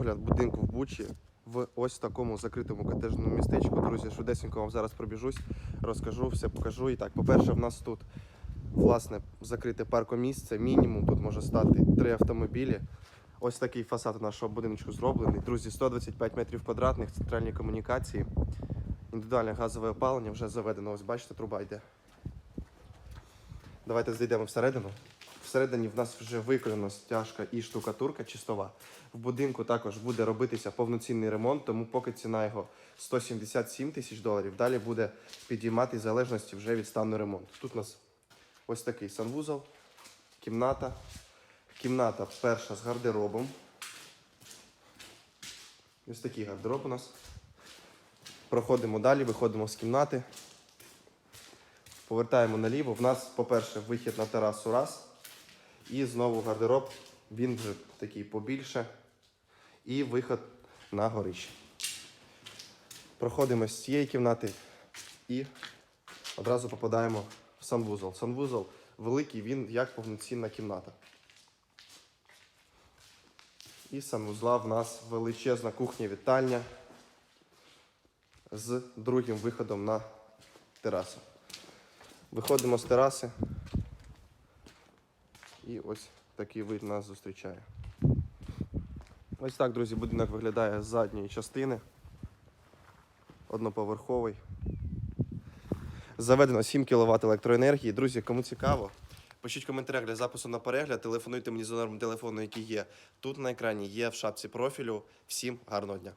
огляд будинку в Бучі в ось такому закритому котежному містечку. Друзі, швидесенько вам зараз пробіжусь, розкажу, все покажу. І так, по-перше, в нас тут власне закрите паркомісце. Мінімум тут може стати три автомобілі. Ось такий фасад нашого будиночку зроблений. Друзі, 125 метрів квадратних, центральні комунікації, індивідуальне газове опалення вже заведено. Ось бачите, труба йде. Давайте зайдемо всередину. Всередині в нас вже виконана стяжка і штукатурка чистова. В будинку також буде робитися повноцінний ремонт, тому поки ціна його 177 тисяч доларів. Далі буде підіймати в залежності вже від стану ремонту. Тут у нас ось такий санвузол, кімната. Кімната перша з гардеробом. Ось такий гардероб у нас. Проходимо далі, виходимо з кімнати. Повертаємо наліво. В нас, по-перше, вихід на терасу раз. І знову гардероб. Він вже такий побільше. І виход на горище. Проходимо з цієї кімнати і одразу попадаємо в санвузол. Санвузол великий, він як повноцінна кімната. І санвузла в нас величезна кухня-вітальня з другим виходом на терасу. Виходимо з тераси. І ось такий вид нас зустрічає. Ось так, друзі, будинок виглядає з задньої частини. Одноповерховий. Заведено 7 кВт електроенергії. Друзі, кому цікаво, пишіть коментарях для запису на перегляд, телефонуйте мені за номером телефону, який є тут на екрані, є в шапці профілю. Всім гарного дня!